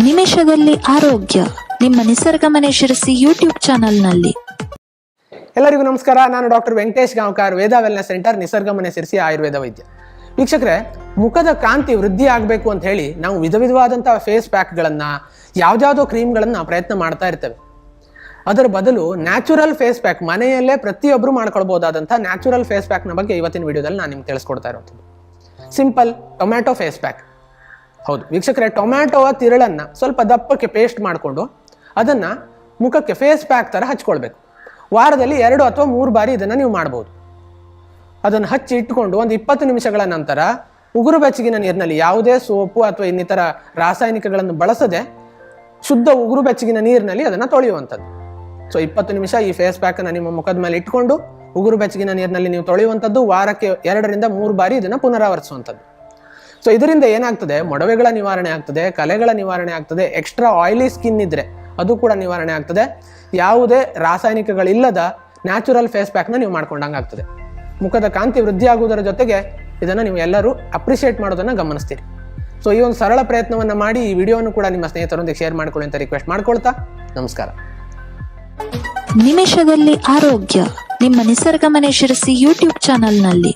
ನಿಮಿಷದಲ್ಲಿ ಆರೋಗ್ಯ. ನಿಮ್ಮ ನಿಸರ್ಗ ಮನೆ ಶಿರಸಿ ಯೂಟ್ಯೂಬ್ ಚಾನಲ್ನಲ್ಲಿ. ಎಲ್ಲರಿಗೂ ನಮಸ್ಕಾರ. ನಾನು doctor Venkatesh Gaonkar, Veda wellness centre, Nisarga Mane ಸೇರಿಸಿ ಆಯುರ್ವೇದ ವೈದ್ಯ. ವೀಕ್ಷಕರೇ, ಮುಖದ ಕಾಂತಿ ವೃದ್ಧಿ ಆಗಬೇಕು ಅಂತ ಹೇಳಿ ನಾವು ವಿಧ ವಿಧವಾದಂತಹ ಫೇಸ್ ಪ್ಯಾಕ್ಗಳನ್ನ ಯಾವ್ದಾವುದೋ ಕ್ರೀಮ್ಗಳನ್ನು ಪ್ರಯತ್ನ ಮಾಡ್ತಾ ಇರ್ತೇವೆ. ಅದರ ಬದಲು ನ್ಯಾಚುರಲ್ ಫೇಸ್ ಪ್ಯಾಕ್ ಮನೆಯಲ್ಲೇ ಪ್ರತಿಯೊಬ್ಬರು ಮಾಡ್ಕೊಳ್ಬೋದಾದಂಥ ನ್ಯಾಚುರಲ್ ಫೇಸ್ ಪ್ಯಾಕ್ನ ಬಗ್ಗೆ ಇವತ್ತಿನ ವಿಡಿಯೋದಲ್ಲಿ ನಾನು ನಿಮ್ಗೆ ತಿಳಿಸ್ಕೊಡ್ತಾ ಇರೋದು ಸಿಂಪಲ್ ಟೊಮ್ಯಾಟೊ ಫೇಸ್ ಪ್ಯಾಕ್. ಹೌದು. ವೀಕ್ಷಕರೇ ಟೊಮ್ಯಾಟೋವ ತಿರುಳನ್ನು ಸ್ವಲ್ಪ ದಪ್ಪಕ್ಕೆ ಪೇಸ್ಟ್ ಮಾಡಿಕೊಂಡು ಅದನ್ನು ಮುಖಕ್ಕೆ ಫೇಸ್ ಪ್ಯಾಕ್ ಥರ ಹಚ್ಕೊಳ್ಬೇಕು. ವಾರದಲ್ಲಿ ಎರಡು ಅಥವಾ ಮೂರು ಬಾರಿ ಇದನ್ನು ನೀವು ಮಾಡ್ಬೋದು. ಅದನ್ನು ಹಚ್ಚಿ ಇಟ್ಕೊಂಡು ಒಂದು ಇಪ್ಪತ್ತು ನಿಮಿಷಗಳ ನಂತರ ಉಗುರು ಬೆಚ್ಚಗಿನ ನೀರಿನಲ್ಲಿ ಯಾವುದೇ ಸೋಪು ಅಥವಾ ಇನ್ನಿತರ ರಾಸಾಯನಿಕಗಳನ್ನು ಬಳಸದೆ ಶುದ್ಧ ಉಗುರು ಬೆಚ್ಚಗಿನ ನೀರಿನಲ್ಲಿ ಅದನ್ನು ತೊಳೆಯುವಂಥದ್ದು. ಸೊ ಇಪ್ಪತ್ತು ನಿಮಿಷ ಈ ಫೇಸ್ ಪ್ಯಾಕನ್ನು ನಿಮ್ಮ ಮುಖದ ಮೇಲೆ ಇಟ್ಕೊಂಡು ಉಗುರು ಬೆಚ್ಚಗಿನ ನೀರಿನಲ್ಲಿ ನೀವು ತೊಳೆಯುವಂಥದ್ದು ವಾರಕ್ಕೆ ಎರಡರಿಂದ ಮೂರು ಬಾರಿ ಇದನ್ನು ಪುನರಾವರ್ತಿಸುವಂಥದ್ದು. ಸೊ ಇದರಿಂದ ಏನಾಗ್ತದೆ? ಮೊಡವೆಗಳ ನಿವಾರಣೆ ಆಗ್ತದೆ, ಕಲೆಗಳ ನಿವಾರಣೆ ಆಗ್ತದೆ ಎಕ್ಸ್ಟ್ರಾ ಆಯಿಲಿ ಸ್ಕಿನ್ ಇದ್ರೆ ಅದು ಕೂಡ ನಿವಾರಣೆ ಆಗ್ತದೆ. ಯಾವುದೇ ರಾಸಾಯನಿಕಗಳಿಲ್ಲದ ನ್ಯಾಚುರಲ್ ಫೇಸ್ ಪ್ಯಾಕ್ನ ನೀವು ಮಾಡ್ಕೊಂಡಂಗೆ ಆಗ್ತದೆ. ಮುಖದ ಕಾಂತಿ ವೃದ್ಧಿ ಆಗುವುದರ ಜೊತೆಗೆ ಇದನ್ನು ನೀವು ಎಲ್ಲರೂ ಅಪ್ರಿಷಿಯೇಟ್ ಮಾಡೋದನ್ನು ಗಮನಿಸ್ತೀರಿ. ಸೊ ಈ ಒಂದು ಸರಳ ಪ್ರಯತ್ನವನ್ನು ಮಾಡಿ ಈ ವಿಡಿಯೋವನ್ನು ಕೂಡ ನಿಮ್ಮ ಸ್ನೇಹಿತರೊಂದಿಗೆ ಶೇರ್ ಮಾಡ್ಕೊಳ್ಳಿ ಅಂತ ರಿಕ್ವೆಸ್ಟ್ ಮಾಡ್ಕೊಳ್ತಾ, ನಮಸ್ಕಾರ. ನಿಮಿಷದಲ್ಲಿ ಆರೋಗ್ಯ, ನಿಮ್ಮ ನಿಸರ್ಗ ಮನೆ ಶಿರಸಿ ಯೂಟ್ಯೂಬ್ ಚಾನಲ್ನಲ್ಲಿ